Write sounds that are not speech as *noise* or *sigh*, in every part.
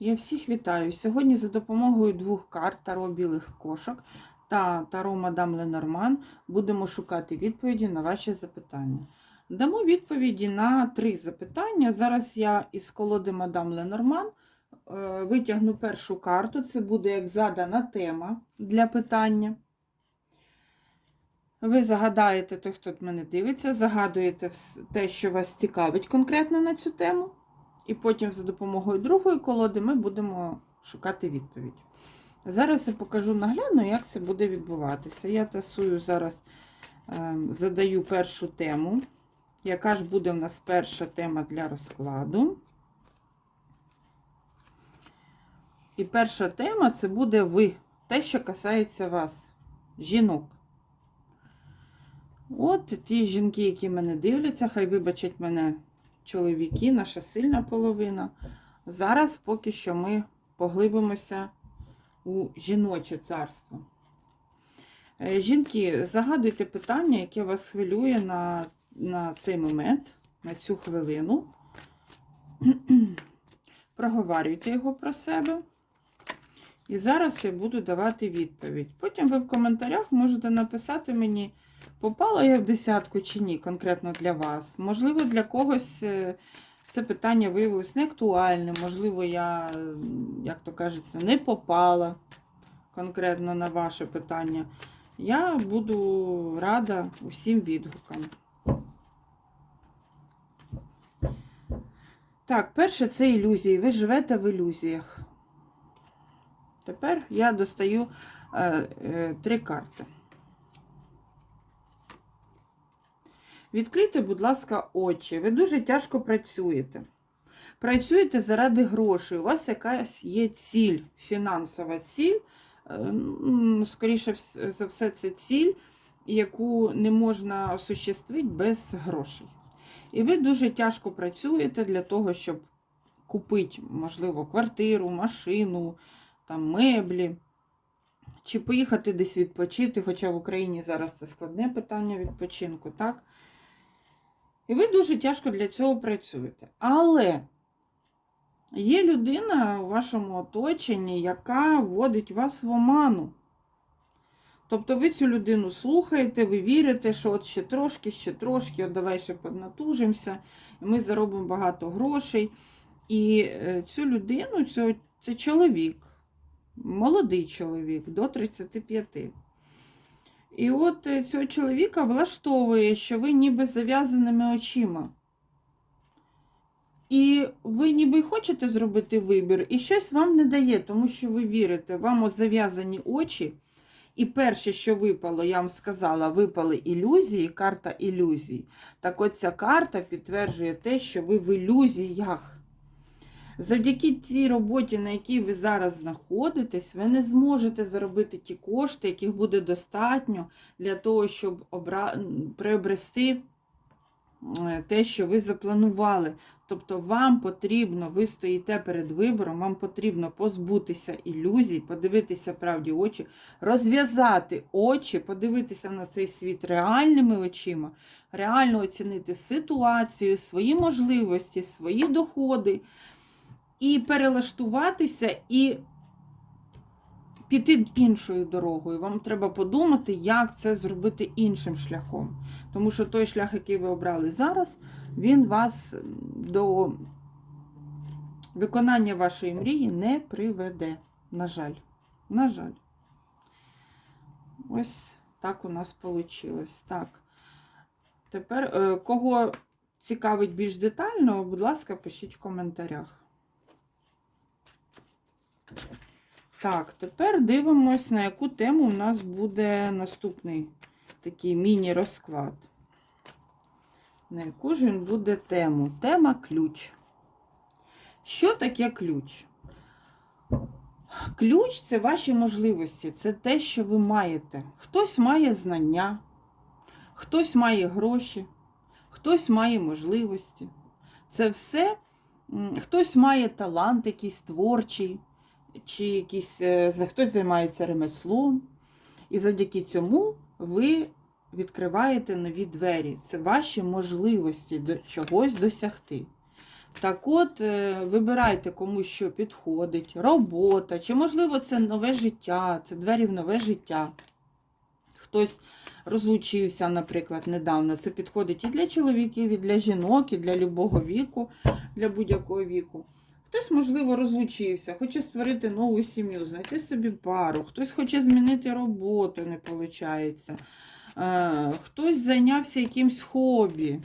Я всіх вітаю. Сьогодні за допомогою двох карт Таро білих кошок та Таро Мадам Ленорман будемо шукати відповіді на ваші запитання. Дамо відповіді на три запитання. Зараз я із колоди Мадам Ленорман е, витягну першу карту. Це буде як задана тема для питання. Ви загадаєте, той, хто мене дивиться, загадуєте те, що вас цікавить конкретно на цю тему. І потім за допомогою другої колоди ми будемо шукати відповідь. Зараз я покажу наглядно, як це буде відбуватися. Я тасую зараз, е, задаю першу тему. Яка ж буде в нас перша тема для розкладу? І перша тема це буде ви. Те, що касається вас, жінок. От ті жінки, які мене дивляться, хай вибачать мене чоловіки, наша сильна половина. Зараз поки що ми поглибимося у жіноче царство. Е, Жінки, загадуйте питання, яке вас хвилює на, на цей момент, на цю хвилину. *clears throat* Проговорюйте його про себе. І зараз я буду давати відповідь. Потім ви в коментарях можете написати мені, попала я в десятку чи ні, конкретно для вас. Можливо, для когось е, це питання виявилось неактуальним, можливо, я, як то кажеться, не попала конкретно на ваше питання. Я буду рада усім відгукам. Так, перше це ілюзії. Ви живете в ілюзіях. Тепер я достаю е, е, три карти. Відкрийте, будь ласка, очі. Ви дуже тяжко працюєте. Працюєте заради грошей. У вас якась є ціль, фінансова ціль. Е, Скоріше за все, це ціль, яку не можна осуществити без грошей. І ви дуже тяжко працюєте для того, щоб купити, можливо, квартиру, машину, там, меблі, чи поїхати десь відпочити, хоча в Україні зараз це складне питання відпочинку, так? І ви дуже тяжко для цього працюєте. Але є людина у вашому оточенні, яка вводить вас в оману. Тобто ви цю людину слухаєте, ви вірите, що от ще трошки, ще трошки, от давай ще поднатужимося, ми заробимо багато грошей. І е, цю людину, цю, це чоловік, молодий чоловік до 35. І от е, цього чоловіка влаштовує, що ви ніби зав'язаними очима. І ви ніби хочете зробити вибір, і щось вам не дає, тому що ви вірите, вам от зав'язані очі. І перше, що випало, я вам сказала, випали ілюзії, карта ілюзій. Так от ця карта підтверджує те, що ви в ілюзіях. Завдяки цій роботі, на якій ви зараз знаходитесь, ви не зможете заробити ті кошти, яких буде достатньо для того, щоб обра... приобрести е, те, що ви запланували. Тобто вам потрібно, ви стоїте перед вибором, вам потрібно позбутися ілюзій, подивитися правді очі, розв'язати очі, подивитися на цей світ реальними очима, реально оцінити ситуацію, свої можливості, свої доходи і перелаштуватися і піти іншою дорогою. Вам треба подумати, як це зробити іншим шляхом. Тому що той шлях, який ви обрали зараз, він вас до виконання вашої мрії не приведе. На жаль. На жаль. Ось так у нас вийшло. Так. Тепер, е, кого цікавить більш детально, будь ласка, пишіть в коментарях. Так, тепер дивимось, на яку тему у нас буде наступний такий міні-розклад. На яку ж він буде тему? Тема ключ. Що таке ключ? Ключ це ваші можливості, це те, що ви маєте. Хтось має знання, хтось має гроші, хтось має можливості. Це все, хтось має талант якийсь творчий, чи якийсь, е, хтось займається ремеслом. І завдяки цьому ви відкриваєте нові двері. Це ваші можливості до чогось досягти. Так от, е, вибирайте кому що підходить, робота, чи, можливо, це нове життя, це двері в нове життя. Хтось розлучився, наприклад, недавно. Це підходить і для чоловіків, і для жінок, і для любого віку, для будь-якого віку. Хтось, можливо, розлучився, хоче створити нову сім'ю, знайти собі пару, хтось хоче змінити роботу, не виходить. Хтось зайнявся якимсь хобі.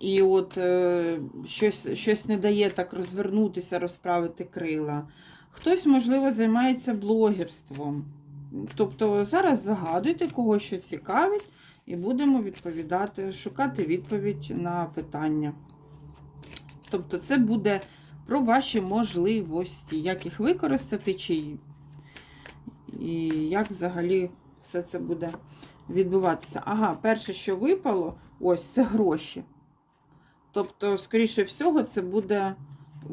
І от е, щось, щось не дає так розвернутися, розправити крила. Хтось, можливо, займається блогерством. Тобто зараз загадуйте кого що цікавить, і будемо відповідати, шукати відповідь на питання. Тобто, це буде про ваші можливості, як їх використати, чи і як взагалі все це буде відбуватися. Ага, перше, що випало, ось це гроші. Тобто, скоріше всього, це буде,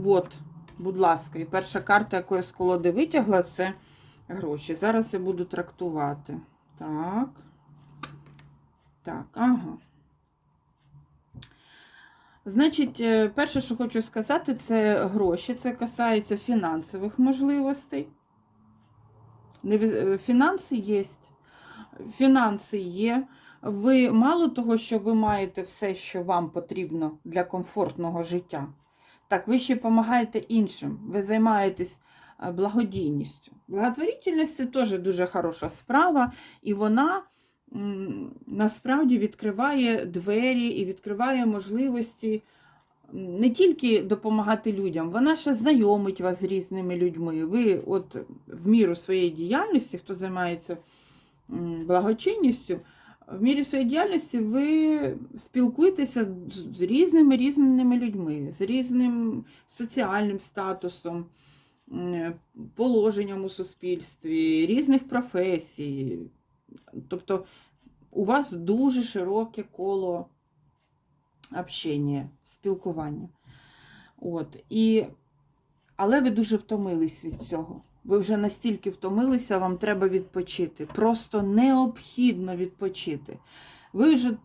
от, будь ласка, і перша карта, яку я з колоди витягла, це гроші. Зараз я буду трактувати. Так. Так, ага. Значить, е, перше, що хочу сказати, це гроші. Це касається фінансових можливостей. Е, Фінанси є. Фінанси є. Ви мало того, що ви маєте все, що вам потрібно для комфортного життя. Так, ви ще допомагаєте іншим. Ви займаєтесь е, благодійністю. Благотворительність це теж дуже хороша справа, і вона насправді відкриває двері і відкриває можливості не тільки допомагати людям, вона ще знайомить вас з різними людьми. Ви, от в міру своєї діяльності, хто займається благочинністю, в мірі своєї діяльності ви спілкуєтеся з- різними різними людьми, з різним соціальним статусом, положенням у суспільстві, різних професій. Тобто у вас дуже широке коло общення, спілкування. От. І... Але ви дуже втомились від цього. Ви вже настільки втомилися, вам треба відпочити. Просто необхідно відпочити. Ви вже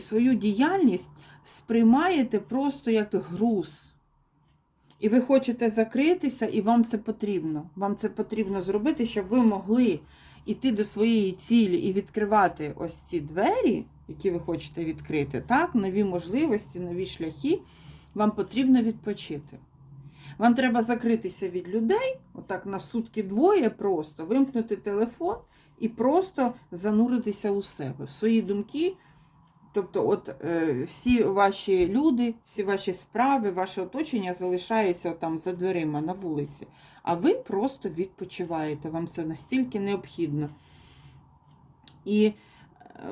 свою діяльність сприймаєте просто як груз. І ви хочете закритися, і вам це потрібно. Вам це потрібно зробити, щоб ви могли йти до своєї цілі і відкривати ось ці двері, які ви хочете відкрити, так, нові можливості, нові шляхи. Вам потрібно відпочити. Вам треба закритися від людей, отак на сутки двоє просто, вимкнути телефон і просто зануритися у себе, в свої думки. Тобто, от е, всі ваші люди, всі ваші справи, ваше оточення залишається там за дверима на вулиці. А ви просто відпочиваєте. Вам це настільки необхідно. І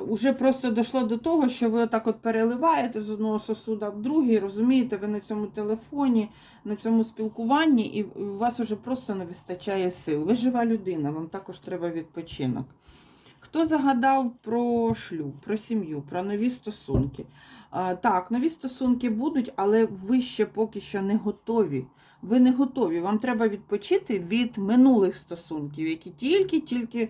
вже просто дійшло до того, що ви отак от переливаєте з одного сосуда в другий, розумієте, ви на цьому телефоні, на цьому спілкуванні, і у вас вже просто не вистачає сил. Ви жива людина, вам також треба відпочинок. Хто загадав про шлюб, про сім'ю, про нові стосунки? Так, нові стосунки будуть, але ви ще поки що не готові. Ви не готові. Вам треба відпочити від минулих стосунків, які тільки-тільки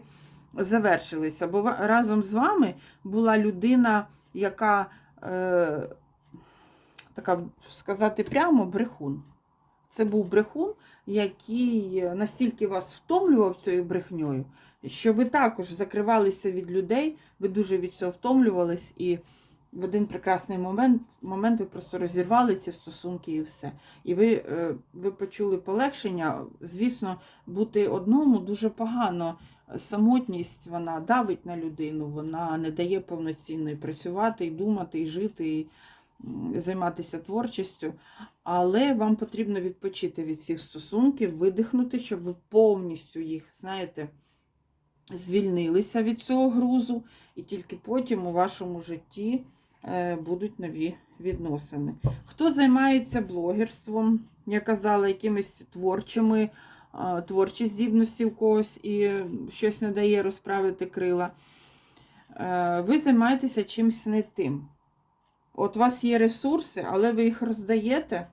завершилися. Бо разом з вами була людина, яка, е, така сказати прямо, брехун. Це був брехун, який настільки вас втомлював цією брехньою, що ви також закривалися від людей, ви дуже від цього втомлювались, і в один прекрасний момент, момент ви просто розірвали ці стосунки і все. І ви, е, ви почули полегшення. Звісно, бути одному дуже погано. Самотність вона давить на людину, вона не дає повноцінно і працювати, і думати, і жити, і займатися творчістю. Але вам потрібно відпочити від цих стосунків, видихнути, щоб ви повністю їх, знаєте, звільнилися від цього грузу, і тільки потім у вашому житті е, будуть нові відносини. Хто займається блогерством, я казала, якимись творчими, е, творчі здібності у когось і щось не дає розправити крила, е, ви займаєтеся чимось не тим. От у вас є ресурси, але ви їх роздаєте.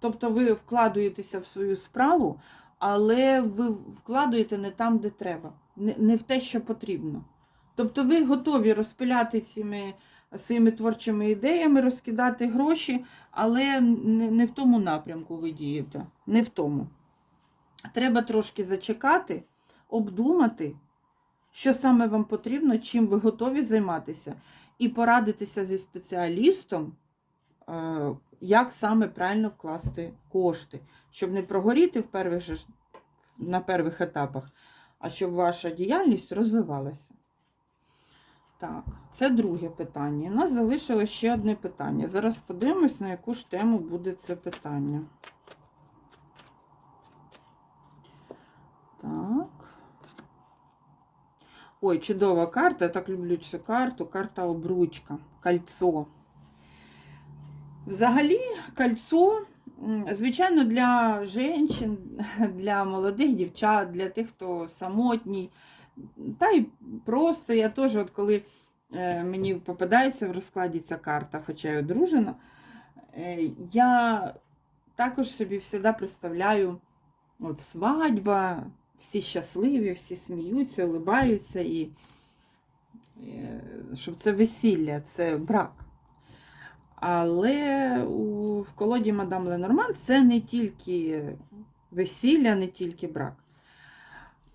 Тобто ви вкладуєтеся в свою справу, але ви вкладуєте не там, де треба, не, в те, що потрібно. Тобто ви готові розпиляти цими своїми творчими ідеями, розкидати гроші, але не в тому напрямку ви дієте. Не в тому. Треба трошки зачекати, обдумати, що саме вам потрібно, чим ви готові займатися, і порадитися зі спеціалістом, е, як саме правильно вкласти кошти, щоб не прогоріти в первих на перших етапах, а щоб ваша діяльність розвивалася. Так, це друге питання. У нас залишилось ще одне питання. Зараз подивимось, на яку ж тему буде це питання. Так. Ой, чудова карта. Я так люблю цю карту. Карта обручка. Кольцо. Взагалі, кольцо, звичайно, для жінчин, *laughs* для молодих дівчат, для тих, хто самотній. Та й просто я теж, от коли е, мені попадається в розкладі ця карта, хоча й одружена, е, я також собі завжди представляю от свадьба, всі щасливі, всі сміються, улибаються, і е, щоб це весілля, це брак. Але у, в колоді Мадам Ленорман це не тільки весілля, не тільки брак.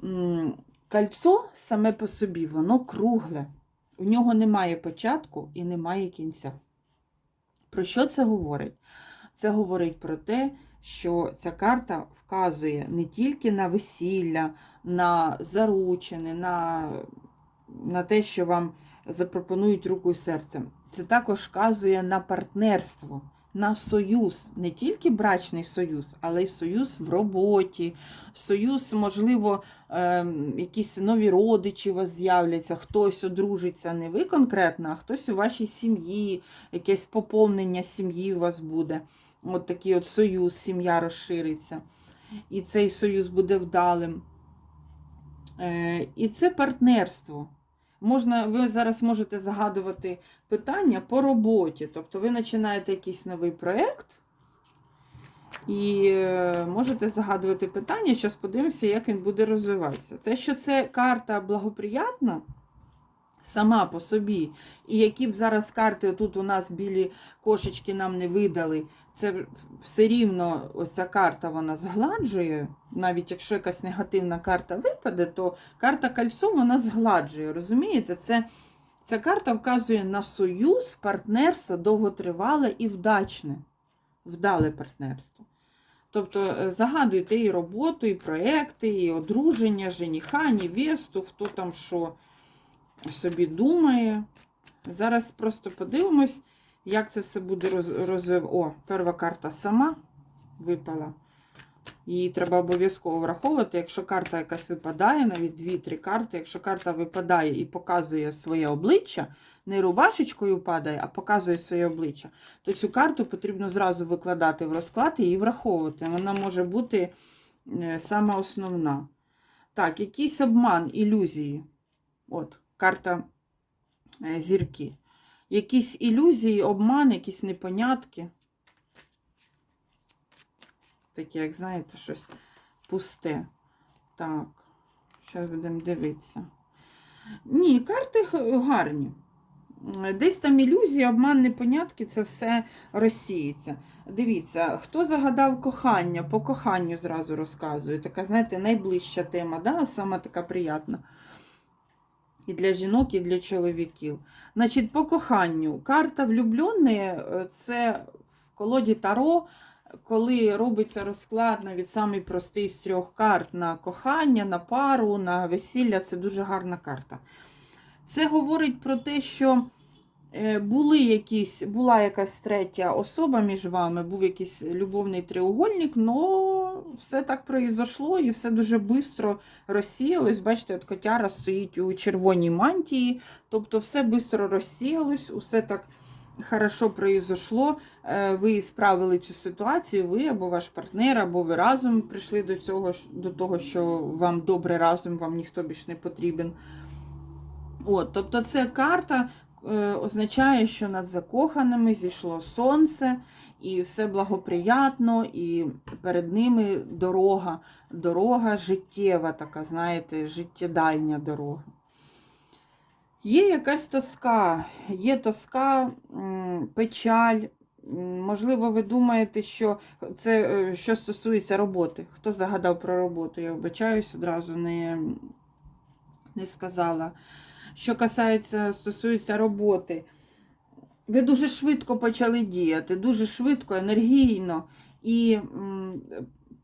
М, Кольцо саме по собі, воно кругле. У нього немає початку і немає кінця. Про що це говорить? Це говорить про те, що ця карта вказує не тільки на весілля, на заручини, на, на те, що вам запропонують руку і серце. Це також вказує на партнерство, на союз, не тільки брачний союз, але й союз в роботі, союз, можливо, ем, якісь нові родичі у вас з'являться, хтось одружиться, не ви конкретно, а хтось у вашій сім'ї, якесь поповнення сім'ї у вас буде. От такий от союз, сім'я розшириться. І цей союз буде вдалим. Е, і це партнерство. Можна, ви зараз можете загадувати питання по роботі. Тобто ви починаєте якийсь новий проєкт і е, можете загадувати питання, зараз подивимося, як він буде розвиватися. Те, що це карта благоприятна сама по собі, і які б зараз карти тут у нас білі кошечки нам не видали, це все рівно оця карта вона згладжує. Навіть якщо якась негативна карта випаде, то карта кольцо вона згладжує. Розумієте? Це, ця карта вказує на союз, партнерство довготривале і вдачне. Вдале партнерство. Тобто е, загадуйте і роботу, і проекти, і одруження, жениха, невесту, хто там що собі думає. Зараз просто подивимось, як це все буде розвив. О, перша карта сама випала. Її треба обов'язково враховувати. Якщо карта якась випадає, навіть 2-3 карти, якщо карта випадає і показує своє обличчя, не рубашечкою падає, а показує своє обличчя, то цю карту потрібно зразу викладати в розклад і її враховувати. Вона може бути е, сама основна. Так, якийсь обман, ілюзії. От, карта е, зірки. Якісь ілюзії, обман, якісь непонятки. Таке, як знаєте, щось пусте. Так, зараз будемо дивитися. Ні, карти гарні. Десь там ілюзії, обман, непонятки, це все розсіється. Дивіться, хто загадав кохання, по коханню зразу розказую. Така, знаєте, найближча тема, да? саме така приятна. І для жінок, і для чоловіків. Значить, по коханню. Карта влюбленої – це в колоді Таро, коли робиться розклад навіть самий простий з трьох карт на кохання, на пару, на весілля. Це дуже гарна карта. Це говорить про те, що е, були якісь, була якась третя особа між вами, був якийсь любовний треугольник, але все так произошло і все дуже швидко розсіялось. Бачите, от котяра стоїть у червоній мантії, тобто все швидко розсіялось, усе так хорошо произошло. Е, Ви справили цю ситуацію, ви або ваш партнер, або ви разом прийшли до цього, до того, що вам добре разом, вам ніхто більш не потрібен. От, тобто це карта е, означає, що над закоханими зійшло сонце, і все благоприятно, і перед ними дорога, дорога життєва, така, знаєте, життєдальня дорога. Є якась тоска, є тоска, печаль. Можливо, ви думаєте, що це е, що стосується роботи. Хто загадав про роботу? Я вибачаюсь, одразу не, не сказала. Що касається, стосується роботи, ви дуже швидко почали діяти, дуже швидко, енергійно. І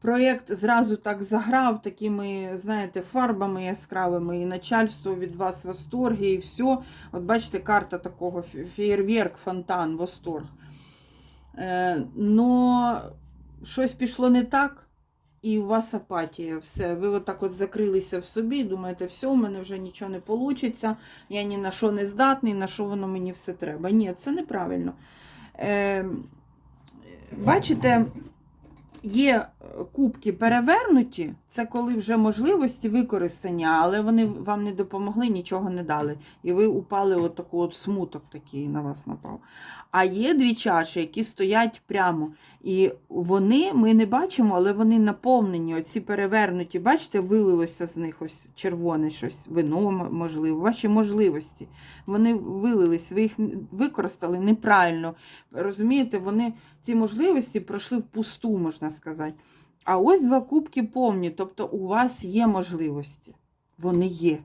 проєкт зразу так заграв такими, знаєте, фарбами яскравими, і начальство від вас в восторгі, і все. От бачите, карта такого феєрверк, фонтан, восторг. Е, но щось пішло не так, і у вас апатія. Все. Ви отак от закрилися в собі, думаєте, все, у мене вже нічого не вийде, я ні на що не здатний, на що воно мені все треба. Ні, це неправильно. Е, бачите, є кубки перевернуті, це коли вже можливості використання, але вони вам не допомогли, нічого не дали. І ви упали от от смуток такий на вас напав. А є дві чаші, які стоять прямо. І вони ми не бачимо, але вони наповнені. Оці перевернуті, бачите, вилилося з них ось червоне щось, вино, можливо, ваші можливості. Вони вилились, ви їх використали неправильно. Розумієте, вони ці можливості пройшли впусту, можна сказати. А ось два кубки повні, тобто у вас є можливості. Вони є.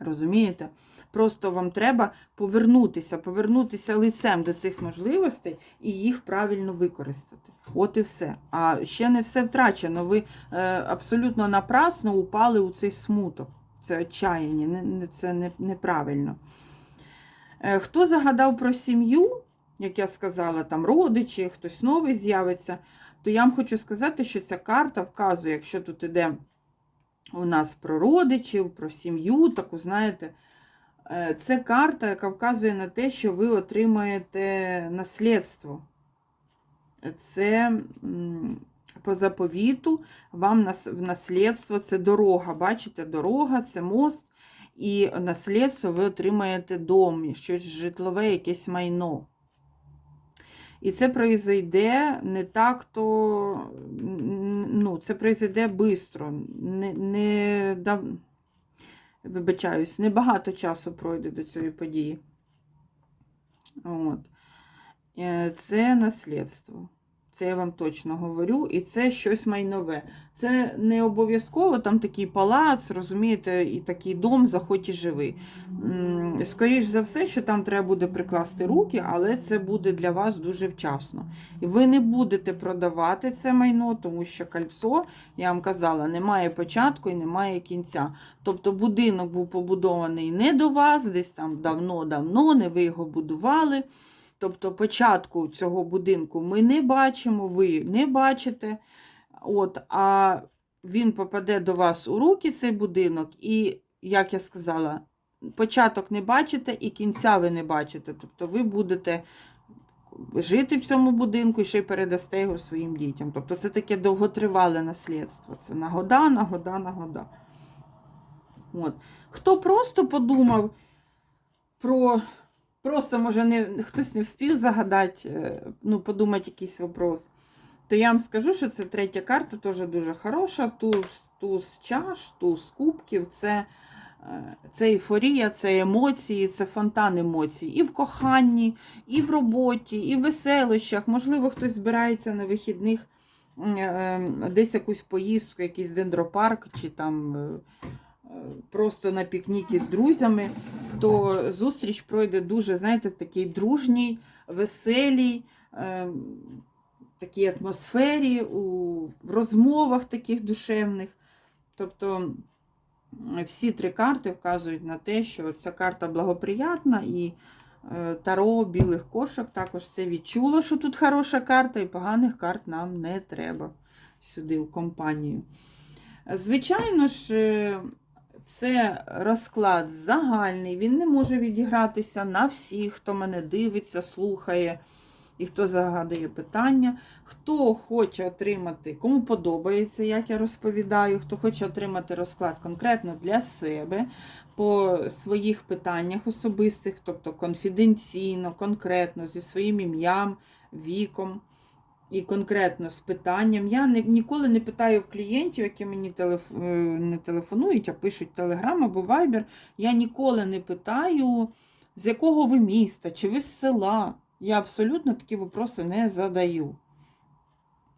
Розумієте? Просто вам треба повернутися, повернутися лицем до цих можливостей і їх правильно використати. От і все. А ще не все втрачено. Ви е, абсолютно напрасно упали у цей смуток. Це отчаяння, це неправильно. Е, хто загадав про сім'ю, як я сказала, там родичі, хтось новий з'явиться, то я вам хочу сказати, що ця карта вказує, якщо тут іде у нас про родичів, про сім'ю, таку, знаєте, е, це карта, яка вказує на те, що ви отримаєте наслідство. Це по заповіту вам в наслідство це дорога. Бачите, дорога, це мост, і наслідство ви отримаєте дом, щось житлове, якесь майно. І це произойде не так, то ну, це произойде швидко. Не, не, дав... Вибачаюсь, небагато часу пройде до цієї події. От. Е, Це наслідство. Це я вам точно говорю, і це щось майнове. Це не обов'язково там такий палац, розумієте, і такий дом, заходь і живи. М, Скоріш за все, що там треба буде прикласти руки, але це буде для вас дуже вчасно. І ви не будете продавати це майно, тому що кольцо, я вам казала, немає початку і немає кінця. Тобто будинок був побудований не до вас, десь там давно-давно, не ви його будували. Тобто початку цього будинку ми не бачимо, ви не бачите. От, а він попаде до вас у руки, цей будинок, і, як я сказала, початок не бачите і кінця ви не бачите. Тобто ви будете жити в цьому будинку і ще й передасте його своїм дітям. Тобто це таке довготривале наслідство. Це на года, на года, на года. От. Хто просто подумав про. Просто, може, не, хтось не встиг загадати, е, ну, подумати якийсь вопрос. То я вам скажу, що це третя карта, теж дуже хороша. Туз, туз чаш, туз кубків. Це, е, це ейфорія, це емоції, це фонтан емоцій. І в коханні, і в роботі, і в веселощах. Можливо, хтось збирається на вихідних е, десь якусь поїздку, якийсь дендропарк, чи там просто на пікніки з друзями, то зустріч пройде дуже, знаєте, в такій дружній, веселій. е, такій атмосфері, у розмовах таких душевних. Тобто всі три карти вказують на те, що ця карта благоприятна і е, таро білих кошок також це відчуло, що тут хороша карта, і поганих карт нам не треба сюди в компанію. Звичайно ж, е, це розклад загальний, він не може відігратися на всіх, хто мене дивиться, слухає і хто загадує питання. Хто хоче отримати, кому подобається, як я розповідаю, хто хоче отримати розклад конкретно для себе по своїх питаннях особистих, тобто конфіденційно, конкретно, зі своїм ім'ям, віком, і конкретно з питанням. Я ніколи не питаю в клієнтів, які мені телеф, е, не телефонують, а пишуть Telegram або Viber. Я ніколи не питаю, з якого ви міста, чи ви з села. Я абсолютно такі вопроси не задаю.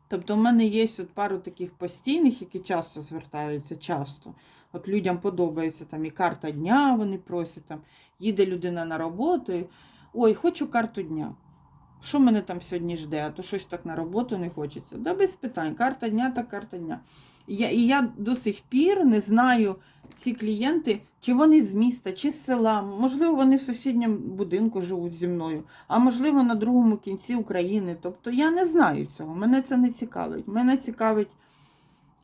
Тобто, в мене є от пару таких постійних, які часто звертаються, часто. От людям подобається там і карта дня, вони просять, там, їде людина на роботу. Ой, хочу карту дня. Що мене там сьогодні жде, а то щось так на роботу не хочеться. Да без питань. Карта дня та карта дня. Я, і я до сих пір не знаю ці клієнти, чи вони з міста, чи з села. Можливо, вони в сусідньому будинку живуть зі мною, а можливо, на другому кінці України. Тобто я не знаю цього. Мене це не цікавить. Мене цікавить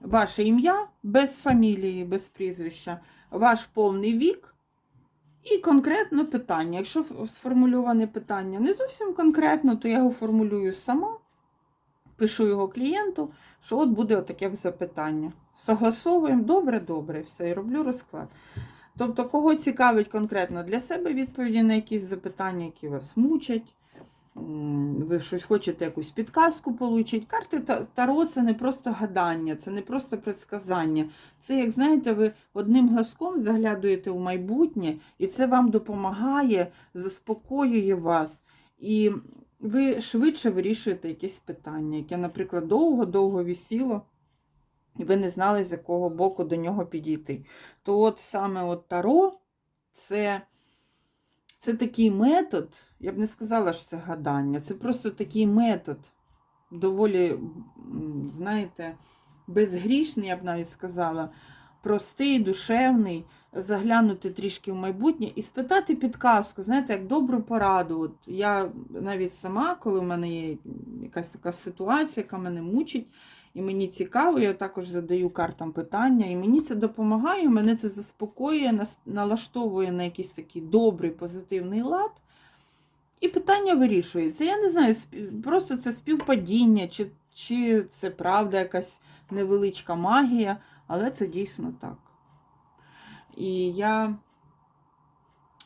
ваше ім'я без фамілії, без прізвища, ваш повний вік. І конкретно питання. Якщо сформульоване питання не зовсім конкретно, то я його формулюю сама, пишу його клієнту, що от буде отаке запитання. Согласовуємо, добре, добре, все, і роблю розклад. Тобто, кого цікавить конкретно для себе відповіді на якісь запитання, які вас мучать, ви щось хочете якусь підказку отримати. Карти Таро це не просто гадання, це не просто предсказання. Це, як знаєте, ви одним глазком заглядуєте у майбутнє, і це вам допомагає, заспокоює вас. І ви швидше вирішуєте якесь питання, яке, наприклад, довго-довго висіло, і ви не знали, з якого боку до нього підійти. То от саме от Таро це, це такий метод, я б не сказала, що це гадання, це просто такий метод, доволі, знаєте, безгрішний, я б навіть сказала, простий, душевний, заглянути трішки в майбутнє і спитати підказку, знаєте, як добру пораду. От я навіть сама, коли в мене є якась така ситуація, яка мене мучить, і мені цікаво, я також задаю картам питання, і мені це допомагає, мене це заспокоює, налаштовує на якийсь такий добрий, позитивний лад. І питання вирішується. Я не знаю, просто це співпадіння, чи, чи це правда якась невеличка магія, але це дійсно так. І я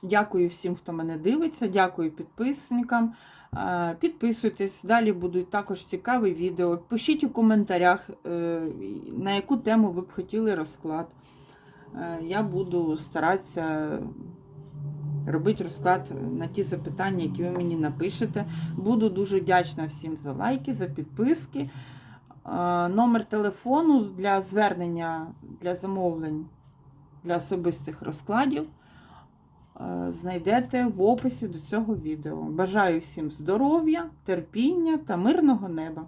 дякую всім, хто мене дивиться, дякую підписникам. Е, Підписуйтесь, далі будуть також цікаві відео. Пишіть у коментарях, е, на яку тему ви б хотіли розклад. Е, Я буду старатися робити розклад на ті запитання, які ви мені напишете. Буду дуже вдячна всім за лайки, за підписки. Номер телефону для звернення для замовлень для особистих розкладів знайдете в описі до цього відео. Бажаю всім здоров'я, терпіння та мирного неба!